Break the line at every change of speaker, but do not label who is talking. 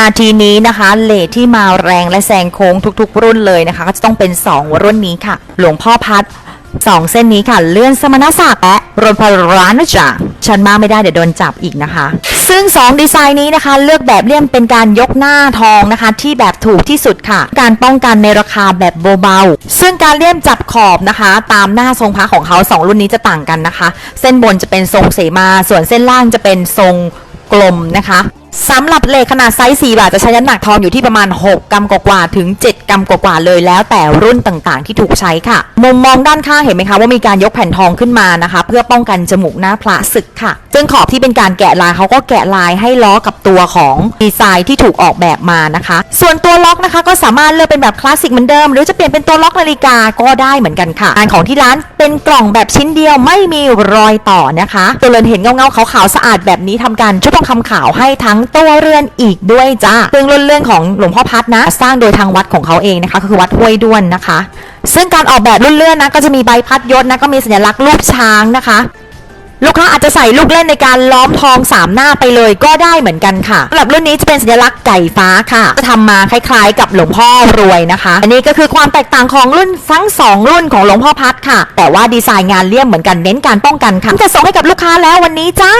อาทีนี้นะคะเลทที่มาแรงและแซงโค้งทุกๆ รุ่นเลยนะคะ ก็จะต้องเป็น 2 รุ่นนี้ค่ะ หลวงพ่อพัดสองเส้นนี้ค่ะ เลื่อนสมณศักดิ์และรนพร้านะจ๊ะฉันมาไม่ได้เดี๋ยวโดนจับอีกนะคะ ซึ่ง 2 ดีไซน์นี้นะคะ เลือกแบบเลี่ยมเป็นการยกหน้าทองนะคะ ที่แบบถูกที่สุดค่ะ การป้องกันในราคาแบบเบาๆซึ่งการเลี่ยมจับขอบนะคะ ตามหน้าทรงพระของเขา 2 รุ่นนี้จะต่างกันนะคะ เส้นบนจะเป็นทรงเสมา ส่วนเส้นล่างจะเป็นทรงกลมนะคะ สำหรับเหล็กขนาดไซส์4บาทจะใช้น้ำหนักทองอยู่ที่ประมาณ 6 กรัมกว่าถึง 7 กรัมกว่าเลยแล้วแต่รุ่นต่างๆ ที่ถูกใช้ค่ะ มุมมองด้านข้างเห็นไหมคะว่ามีการยกแผ่นทองขึ้นมานะคะ เพื่อป้องกันจมูกหน้าพระศึกค่ะ ซึ่งขอบที่เป็นการแกะลายเขาก็แกะลายให้ล้อกับตัวของดีไซน์ที่ถูกออกแบบมานะคะ ส่วนตัวล็อกนะคะ ก็สามารถเลือกเป็นแบบคลาสสิกเหมือนเดิม หรือจะเปลี่ยนเป็นตัวล็อกนาฬิกาก็ได้เหมือนกันค่ะงานของที่ร้านเป็นกล่องแบบชิ้นเดียวไม่มีรอยต่อนะคะ ตัวเรือนเห็นเงาๆขาวๆสะอาดแบบนี้ทำการชุบทองคำขาวให้ทั้งตัวเรือนอีกด้วยจ้าซึ่งรุ่นเรื่องของหลวงพ่อพัดนะ สร้างโดยทางวัดของเขาเองนะคะก็คือวัดห้วยด้วนนะคะ ซึ่งการออกแบบรุ่นเลื่อนนะก็จะมีใบพัดยศนะก็มีสัญลักษณ์รูปช้างนะคะลูกค้าอาจจะใส่ลูกเล่นในการล้อมทองสามหน้าไปเลยก็ได้เหมือนกันค่ะสำหรับรุ่นนี้จะเป็นสัญลักษณ์ไก่ฟ้าค่ะ จะทำมาคล้ายๆ กับหลวงพ่อรวยนะคะ อันนี้ก็คือความแตกต่างของรุ่นทั้งสองรุ่นของหลวงพ่อพัดค่ะ แต่ว่าดีไซน์งานเลี่ยมเหมือนกันเน้นการป้องกันค่ะจะส่งให้กับลูกค้าแล้ววันนี้จ้า